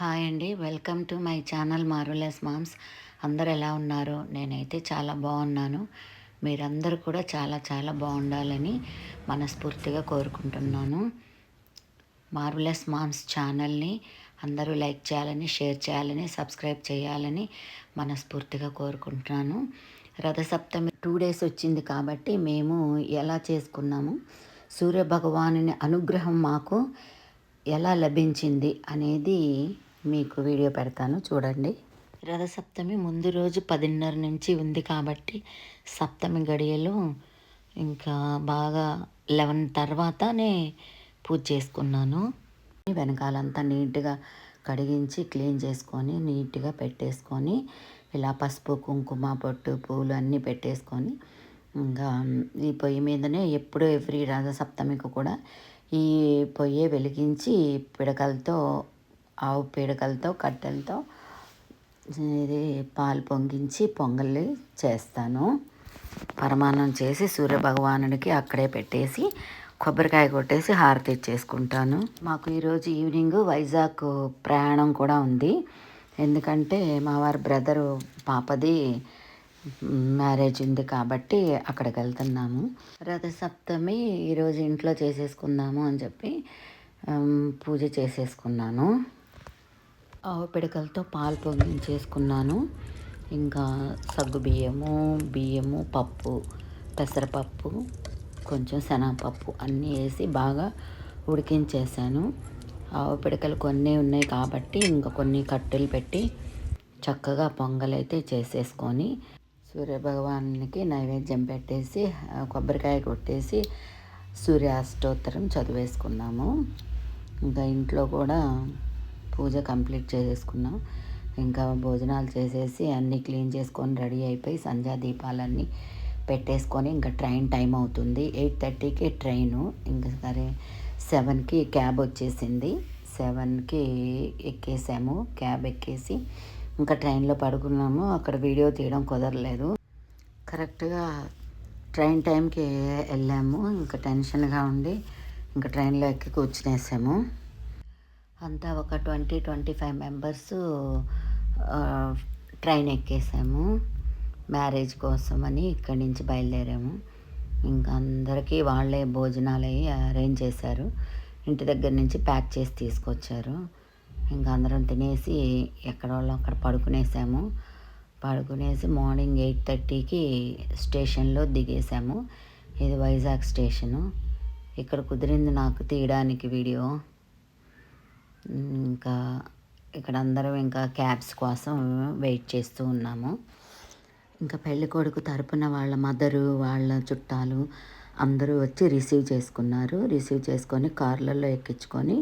Hi అండి. Welcome to my channel మారులెస్ moms. అందరు ఎలా ఉన్నారు? నేనైతే చాలా బాగున్నాను. మీరందరూ కూడా చాలా చాలా బాగుండాలని మనస్ఫూర్తిగా కోరుకుంటున్నాను. మార్వలెస్ మామ్స్ ఛానల్ని అందరూ లైక్ చేయాలని షేర్ చేయాలని సబ్స్క్రైబ్ చేయాలని మనస్ఫూర్తిగా కోరుకుంటున్నాను. రథసప్తమి టూ డేస్ వచ్చింది కాబట్టి మేము ఎలా చేసుకున్నాము? సూర్యభగవాను అనుగ్రహం మాకు ఎలా లభించింది అనేది మీకు వీడియో పెడతాను చూడండి. రథసప్తమి ముందు రోజు పదిన్నర నుంచి ఉంది కాబట్టి సప్తమి గడియలు ఇంకా బాగా లెవెన్ తర్వాతనే పూజ చేసుకున్నాను. వెనకాలంతా నీట్గా కడిగించి క్లీన్ చేసుకొని నీట్గా పెట్టేసుకొని ఇలా పసుపు కుంకుమ పొట్టు పూలు అన్నీ పెట్టేసుకొని ఇంకా ఈ పొయ్యి మీదనే ఎప్పుడూ ఎవ్రీ రథసప్తమికి కూడా ఈ పొయ్యి వెలిగించి పిడకలతో ఆవు పిడకలతో కట్టెలతో ఇది పాలు పొంగించి పొంగలి చేస్తాను. పరమాన్నం చేసి సూర్యభగవానుడికి అక్కడే పెట్టేసి కొబ్బరికాయ కొట్టేసి హారతి ఇచ్చేసుకుంటాను. మాకు ఈరోజు ఈవినింగ్ వైజాగ్ ప్రయాణం కూడా ఉంది. ఎందుకంటే మా వారి బ్రదరు పాపది మ్యారేజ్ ఉంది కాబట్టి అక్కడికి వెళ్తున్నాము. రథసప్తమి ఈరోజు ఇంట్లో చేసేసుకుందాము అని చెప్పి పూజ చేసేసుకున్నాను. ఆవు పిడకలతో పాలు పొంగించేసుకున్నాను. ఇంకా సగ్గు బియ్యము బియ్యము పప్పు పెసరపప్పు కొంచెం శనగపప్పు అన్నీ వేసి బాగా ఉడికించేసాను ఆవు పిడకలు కొన్ని ఉన్నాయి కాబట్టి ఇంకా కొన్ని కట్టెలు పెట్టి చక్కగా పొంగలైతే చేసేసుకొని సూర్యభగవానికి నైవేద్యం పెట్టేసి కొబ్బరికాయ కొట్టేసి సూర్యాష్టోత్తరం చదివేసుకున్నాము. ఇంకా ఇంట్లో కూడా పూజ కంప్లీట్ చేసేసుకున్నాం. ఇంకా భోజనాలు చేసేసి అన్నీ క్లీన్ చేసుకొని రెడీ అయిపోయి సంధ్యా దీపాలన్నీ పెట్టేసుకొని ఇంకా ట్రైన్ టైం అవుతుంది. ఎయిట్ థర్టీకి ట్రైను. ఇంకా సరే సెవెన్కి క్యాబ్ వచ్చేసింది. సెవెన్కి ఎక్కేసాము. క్యాబ్ ఎక్కేసి ఇంకా ట్రైన్లో పడుకున్నాము. అక్కడ వీడియో తీయడం కుదరలేదు. కరెక్ట్గా ట్రైన్ టైంకి వెళ్ళాము. ఇంకా టెన్షన్గా ఉండి ఇంకా ట్రైన్లో ఎక్కి కూర్చునేసాము. అంతా ఒక twenty twenty five members train ఎక్కేసాము. Marriage కోసం అని ఇక్కడి నుంచి బయలుదేరాము. ఇంకా అందరికీ వాళ్ళే భోజనాలు అవి అరేంజ్ చేశారు. ఇంటి దగ్గర నుంచి ప్యాక్ చేసి తీసుకొచ్చారు. ఇంకా అందరం తినేసి ఎక్కడ వాళ్ళు అక్కడ పడుకునేసాము. పడుకునేసి మార్నింగ్ ఎయిట్ థర్టీకి స్టేషన్లో దిగేసాము. ఇది వైజాగ్ స్టేషను. ఇక్కడ కుదిరింది నాకు తీయడానికి వీడియో. ఇంకా ఇక్కడ అందరం ఇంకా క్యాబ్స్ కోసం వెయిట్ చేస్తూ ఉన్నాము. ఇంకా పెళ్ళి కొడుకు తరపున వాళ్ళ మదరు వాళ్ళ చుట్టాలు అందరూ వచ్చి రిసీవ్ చేసుకున్నారు. రిసీవ్ చేసుకొని కార్లలో ఎక్కించుకొని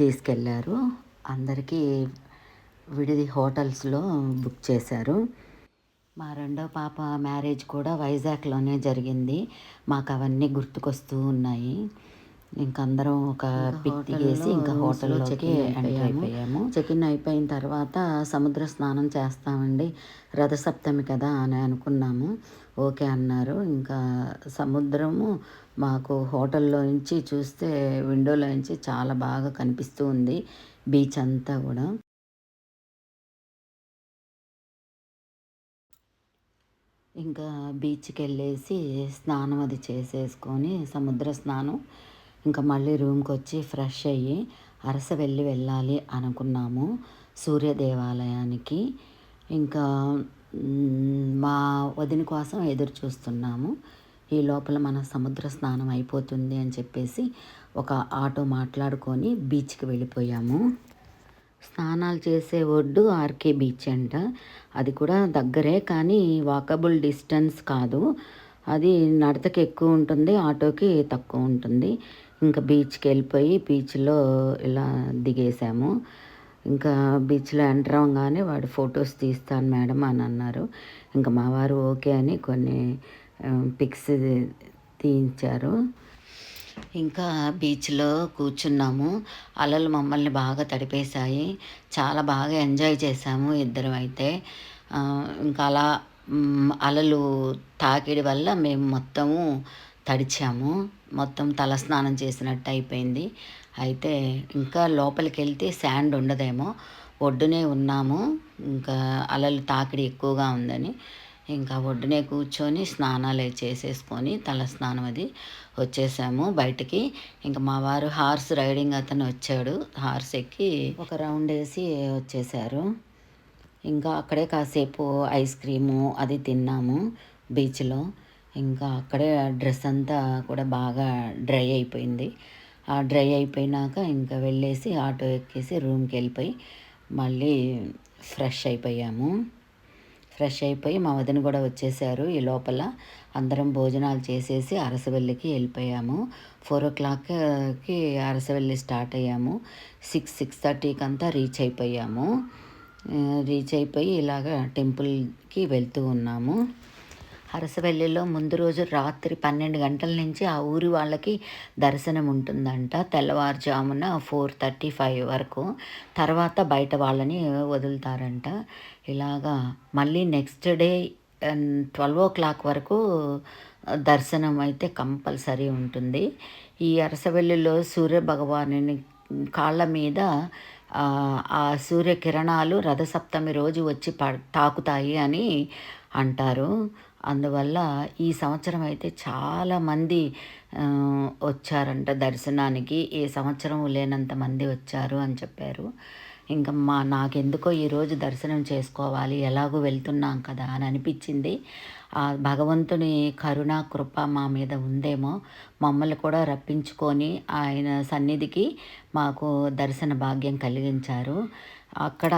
తీసుకెళ్ళారు అందరికీ విడిది హోటల్స్లో బుక్ చేశారు. మా రెండో పాప మ్యారేజ్ కూడా వైజాగ్లోనే జరిగింది. మాకు అవన్నీ గుర్తుకొస్తూ ఉన్నాయి. ఇంక అందరం ఒక పిక్ దిగేసి ఇంకా హోటల్లోకి ఎంటర్ అయిపోయాము. చెక్ ఇన్ అయిపోయిన తర్వాత సముద్ర స్నానం చేస్తామండి. రథసప్తమి కదా అని అనుకున్నాము. ఓకే అన్నారు. ఇంకా సముద్రము మాకు హోటల్లో నుంచి చూస్తే విండోలో నుంచి చాలా బాగా కనిపిస్తూ ఉంది. బీచ్ అంతా కూడా. ఇంకా బీచ్కి వెళ్ళేసి స్నానం అది చేసేసుకొని సముద్ర స్నానం ఇంకా మళ్ళీ రూమ్కి వచ్చి ఫ్రెష్ అయ్యి అరస వెళ్ళి వెళ్ళాలి అనుకున్నాము సూర్య దేవాలయానికి ఇంకా మా వదిన కోసం ఎదురు చూస్తున్నాము. ఈ లోపల మన సముద్ర స్నానం అయిపోతుంది అని చెప్పేసి ఒక ఆటో మాట్లాడుకొని బీచ్కి వెళ్ళిపోయాము. స్నానాలు చేసే ఒడ్డు ఆర్కే బీచ్ అంట. అది కూడా దగ్గరే కానీ వాకబుల్ డిస్టెన్స్ కాదు. అది నడతకి ఎక్కువ ఉంటుంది ఆటోకి తక్కువ ఉంటుంది. ఇంకా బీచ్కి వెళ్ళిపోయి బీచ్లో ఇలా దిగేసాము. ఇంకా బీచ్లో ఎంటర్ అవ్వగానే వాడు ఫొటోస్ తీస్తాను మేడం అని అన్నారు. ఇంకా మా వారు ఓకే అని కొన్ని పిక్స్ తీయించారు. ఇంకా బీచ్లో కూర్చున్నాము. అలలు మమ్మల్ని బాగా తడిపేశాయి. చాలా బాగా ఎంజాయ్ చేసాము ఇద్దరం అయితే. ఇంకా అలా అలలు తాకిడి వల్ల మేము మొత్తము తడిచాము. మొత్తం తలస్నానం చేసినట్టు అయిపోయింది. అయితే ఇంకా లోపలికి వెళ్తే శాండ్ ఉండదేమో. ఒడ్డునే ఉన్నాము. ఇంకా అలలు తాకిడి ఎక్కువగా ఉందని. ఇంకా ఒడ్డునే కూర్చొని స్నానాలు చేసేసుకొని తల స్నానం అది వచ్చేసాము బయటికి. ఇంకా మా వారు హార్స్ రైడింగ్ అతను వచ్చాడు. హార్స్ ఎక్కి ఒక రౌండ్ వేసి వచ్చేసారు. ఇంకా అక్కడే కాసేపు ఐస్ క్రీము అది తిన్నాము బీచ్లో. ఇంకా అక్కడే డ్రెస్ అంతా కూడా బాగా డ్రై అయిపోయింది. ఆ డ్రై అయిపోయినాక ఇంకా వెళ్ళేసి ఆటో ఎక్కేసి రూమ్కి వెళ్ళిపోయి మళ్ళీ ఫ్రెష్ అయిపోయాము. ఫ్రెష్ అయిపోయి మా వదిన కూడా వచ్చేసారు ఈ లోపల. అందరం భోజనాలు చేసేసి అరసవెల్లికి వెళ్ళిపోయాము. ఫోర్ ఓ క్లాక్కి అరసవెల్లి స్టార్ట్ అయ్యాము. సిక్స్ సిక్స్ థర్టీకి అంతా రీచ్ అయిపోయాము. రీచ్ అయిపోయి ఇలాగ టెంపుల్కి వెళ్తూ ఉన్నాము. అరసవెల్లిలో ముందు రోజు రాత్రి పన్నెండు గంటల నుంచి ఆ ఊరి వాళ్ళకి దర్శనం ఉంటుందంట. తెల్లవారుజామున ఫోర్ థర్టీ ఫైవ్ వరకు. తర్వాత బయట వాళ్ళని వదులుతారంట. ఇలాగా మళ్ళీ next day twelve o'clock వరకు దర్శనం అయితే కంపల్సరీ ఉంటుంది. ఈ అరసవెల్లిలో సూర్య భగవాను కాళ్ళ మీద ఆ సూర్యకిరణాలు రథసప్తమి రోజు వచ్చి ప తాకుతాయి అని అంటారు. అందువల్ల ఈ సంవత్సరం అయితే చాలామంది వచ్చారంట దర్శనానికి. ఏ సంవత్సరం లేనంత మంది వచ్చారు అని చెప్పారు. ఇంకా మా నాకెందుకో ఈరోజు దర్శనం చేసుకోవాలి ఎలాగో వెళ్తున్నాం కదా అని అనిపించింది. ఆ భగవంతుని కరుణ కృప మా మీద ఉందేమో. మమ్మల్ని కూడా రప్పించుకొని ఆయన సన్నిధికి మాకు దర్శన భాగ్యం కలిగించారు. అక్కడ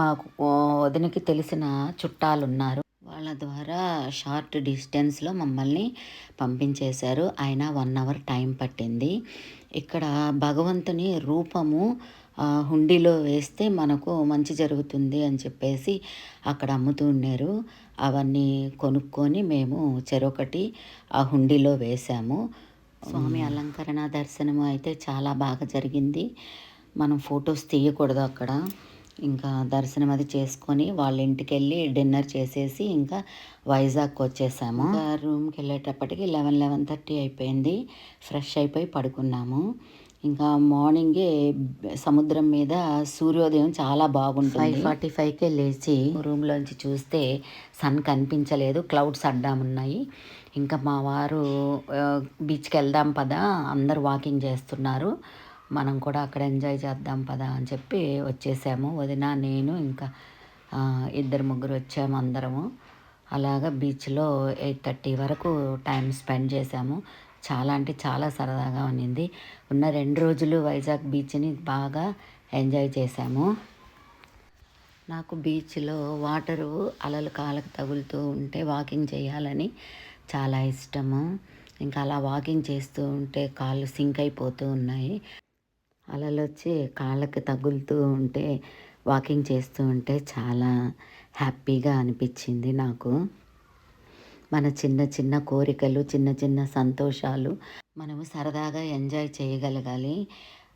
మాకు వదినకి తెలిసిన చుట్టాలు ఉన్నారు వాళ్ళ ద్వారా షార్ట్ డిస్టెన్స్లో మమ్మల్ని పంపించేశారు. అయినా వన్ అవర్ టైం పట్టింది. ఇక్కడ భగవంతుని రూపము హుండీలో వేస్తే మనకు మంచి జరుగుతుంది అని చెప్పేసి అక్కడ అమ్ముతూ ఉన్నారు అవన్నీ కొనుక్కొని మేము చెరొకటి ఆ హుండీలో వేసాము స్వామి అలంకరణ దర్శనము అయితే చాలా బాగా జరిగింది. మనం ఫొటోస్ తీయకూడదు అక్కడ. ఇంకా దర్శనం అది చేసుకొని వాళ్ళ ఇంటికి వెళ్ళి డిన్నర్ చేసేసి ఇంకా వైజాగ్కి వచ్చేసాము. రూమ్కి వెళ్ళేటప్పటికి లెవెన్ లెవెన్ థర్టీ అయిపోయింది. ఫ్రెష్ అయిపోయి పడుకున్నాము. ఇంకా మార్నింగే సముద్రం మీద సూర్యోదయం చాలా బాగుంటుంది. ఫైవ్ ఫార్టీ ఫైవ్కే లేచి రూమ్లోంచి చూస్తే సన్ కనిపించలేదు. క్లౌడ్స్ అడ్డామున్నాయి ఇంకా మా వారు బీచ్కి వెళ్దాం పదా అందరు వాకింగ్ చేస్తున్నారు. మనం కూడా అక్కడ ఎంజాయ్ చేద్దాం పదా అని చెప్పి వచ్చేసాము. వదిన నేను ఇంకా ఇద్దరు ముగ్గురు వచ్చాము అందరము. అలాగా బీచ్లో ఎయిట్ థర్టీ వరకు టైం స్పెండ్ చేసాము చాలా అంటే చాలా సరదాగా ఉన్నింది. ఉన్న రెండు రోజులు వైజాగ్ బీచ్ని బాగా ఎంజాయ్ చేశాము. నాకు బీచ్లో వాటరు అలలు కాలకు తగులుతూ ఉంటే వాకింగ్ చేయాలని చాలా ఇష్టము. ఇంకా అలా వాకింగ్ చేస్తూ ఉంటే కాళ్ళు సింక్ అయిపోతూ ఉన్నాయి. అలలు వచ్చి కాళ్ళకి తగులుతూ ఉంటే వాకింగ్ చేస్తూ ఉంటే చాలా హ్యాపీగా అనిపించింది నాకు. మన చిన్న చిన్న కోరికలు చిన్న చిన్న సంతోషాలు మనము సరదాగా ఎంజాయ్ చేయగలగాలి.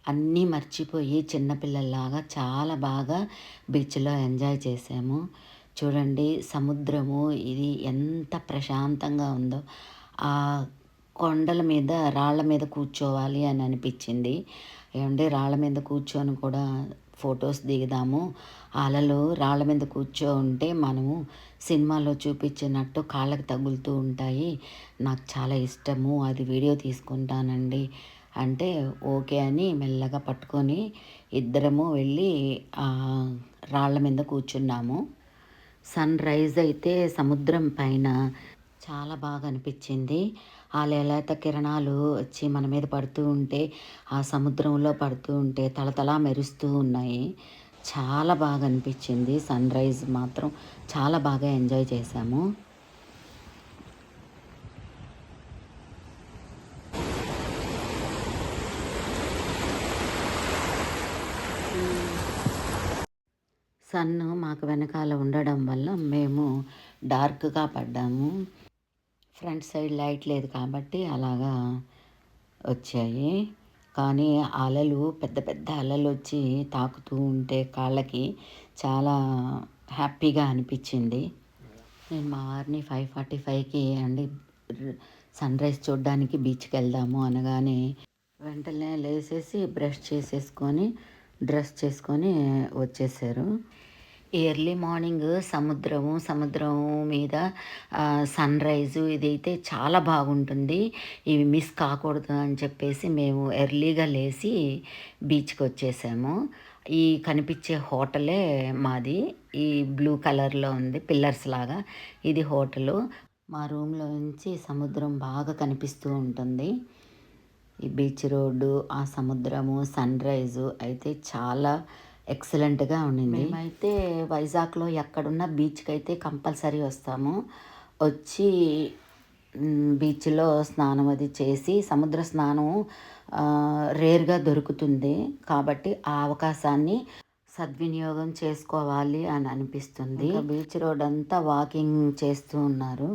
అన్నీ మర్చిపోయి చిన్నపిల్లల్లాగా చాలా బాగా బీచ్లో ఎంజాయ్ చేసాము. చూడండి సముద్రము ఇది ఎంత ప్రశాంతంగా ఉందో. ఆ కొండల మీద రాళ్ళ మీద కూర్చోవాలి అని అనిపించింది. ఏమంటే రాళ్ళ మీద కూర్చొని కూడా ఫొటోస్ దిగుదాము. అలలు రాళ్ళ మీద కూర్చో ఉంటే మనము సినిమాలో చూపించినట్టు కాళ్ళకి తగులుతూ ఉంటాయి. నాకు చాలా ఇష్టము అది వీడియో తీసుకుంటానండి. అంటే ఓకే అని మెల్లగా పట్టుకొని ఇద్దరము వెళ్ళి రాళ్ళ మీద కూర్చున్నాము. సన్ రైజ్ అయితే సముద్రం పైన చాలా బాగా అనిపించింది. ఆ లేలేత కిరణాలు వచ్చి మన మీద పడుతూ ఉంటే ఆ సముద్రంలో పడుతూ ఉంటే తలతలా మెరుస్తూ ఉన్నాయి. చాలా బాగా అనిపించింది. సన్ రైజ్ మాత్రం చాలా బాగా ఎంజాయ్ చేశాము. సన్ను మాకు వెనకాల ఉండడం వల్ల మేము డార్క్గా పడ్డాము. ఫ్రంట్ సైడ్ లైట్ లేదు కాబట్టి అలాగా వచ్చాయి. కానీ అలలు పెద్ద పెద్ద అలలు వచ్చి తాకుతూ ఉంటే కాళ్ళకి చాలా హ్యాపీగా అనిపించింది. నేను మా వారిని ఫైవ్ ఫార్టీ ఫైవ్కి అండి సన్ రైజ్ చూడడానికి బీచ్కి వెళ్దాము అనగానే వెంటనే లేసేసి బ్రష్ చేసేసుకొని డ్రెస్ చేసుకొని వచ్చేసారు. ఎర్లీ మార్నింగ్ సముద్రము సముద్రం మీద సన్ రైజు ఇదైతే చాలా బాగుంటుంది. ఇవి మిస్ కాకూడదు అని చెప్పేసి మేము ఎర్లీగా లేచి బీచ్కి వచ్చేసాము ఈ కనిపించే హోటలే మాది. ఈ బ్లూ కలర్లో ఉంది పిల్లర్స్ లాగా. ఇది హోటలు. మా రూమ్లో నుంచి సముద్రం బాగా కనిపిస్తూ ఉంటుంది. ఈ బీచ్ రోడ్డు ఆ సముద్రము సన్ రైజు అయితే చాలా ఎక్సలెంట్గా ఉండింది. మేమైతే వైజాగ్లో ఎక్కడున్న బీచ్కి అయితే కంపల్సరీ వస్తాము. వచ్చి బీచ్లో స్నానం అది చేసి సముద్ర స్నానం రేర్గా దొరుకుతుంది. కాబట్టి ఆ అవకాశాన్ని సద్వినియోగం చేసుకోవాలి అని అనిపిస్తుంది. బీచ్ రోడ్ అంతా వాకింగ్ చేస్తూ ఉన్నారు.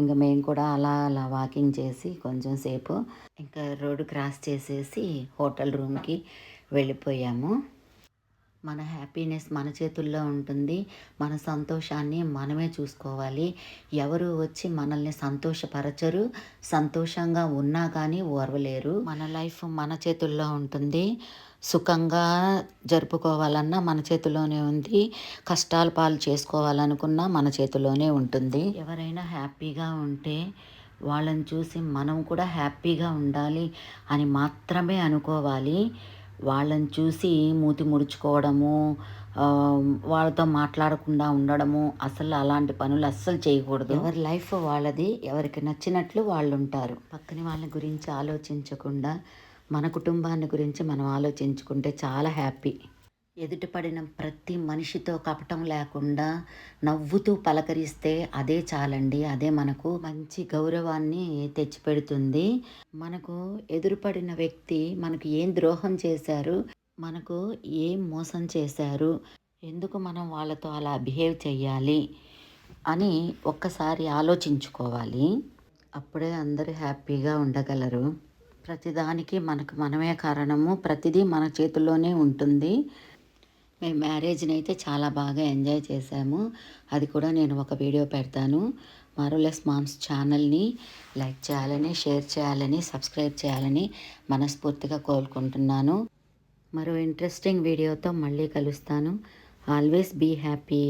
ఇంకా మేము కూడా అలా అలా వాకింగ్ చేసి కొంచెం సేపు ఇంకా రోడ్డు క్రాస్ చేసేసి హోటల్ రూమ్కి వెళ్ళిపోయాము. మన హ్యాపీనెస్ మన చేతుల్లో ఉంటుంది. మన సంతోషాన్ని మనమే చూసుకోవాలి. ఎవరు వచ్చి మనల్ని సంతోషపరచరు సంతోషంగా ఉన్నా కానీ ఓర్వలేరు. మన లైఫ్ మన చేతుల్లో ఉంటుంది. సుఖంగా జరుపుకోవాలన్నా మన చేతిలోనే ఉంది. కష్టాలు పాలు చేసుకోవాలనుకున్నా మన చేతిలోనే ఉంటుంది. ఎవరైనా హ్యాపీగా ఉంటే వాళ్ళని చూసి మనం కూడా హ్యాపీగా ఉండాలి అని మాత్రమే అనుకోవాలి. వాళ్ళని చూసి మూతి ముడుచుకోవడము వాళ్ళతో మాట్లాడకుండా ఉండడము అసలు అలాంటి పనులు అస్సలు చేయకూడదు. ఎవరి లైఫ్ వాళ్ళది ఎవరికి నచ్చినట్లు వాళ్ళు ఉంటారు పక్కన వాళ్ళ గురించి ఆలోచించకుండా మన కుటుంబాన్ని గురించి మనం ఆలోచించుకుంటే చాలా హ్యాపీ. ఎదుటిపడిన ప్రతి మనిషితో కపటం లేకుండా నవ్వుతూ పలకరిస్తే అదే చాలండి. అదే మనకు మంచి గౌరవాన్ని తెచ్చిపెడుతుంది. మనకు ఎదురుపడిన వ్యక్తి మనకు ఏం ద్రోహం చేశారు మనకు ఏం మోసం చేశారు ఎందుకు మనం వాళ్ళతో అలా బిహేవ్ చేయాలి అని ఒక్కసారి ఆలోచించుకోవాలి. అప్పుడే అందరూ హ్యాపీగా ఉండగలరు. ప్రతిదానికి మనకు మనమే కారణము. ప్రతిదీ మన చేతుల్లోనే ఉంటుంది. మేము మ్యారేజ్ని అయితే చాలా బాగా ఎంజాయ్ చేశాము అది కూడా నేను ఒక వీడియో పెడతాను. మారులెస్ మామ్స్ ఛానల్ని లైక్ చేయాలని షేర్ చేయాలని సబ్స్క్రైబ్ చేయాలని మనస్ఫూర్తిగా కోరుకుంటున్నాను. మరో ఇంట్రెస్టింగ్ వీడియోతో మళ్ళీ కలుస్తాను. Always be happy.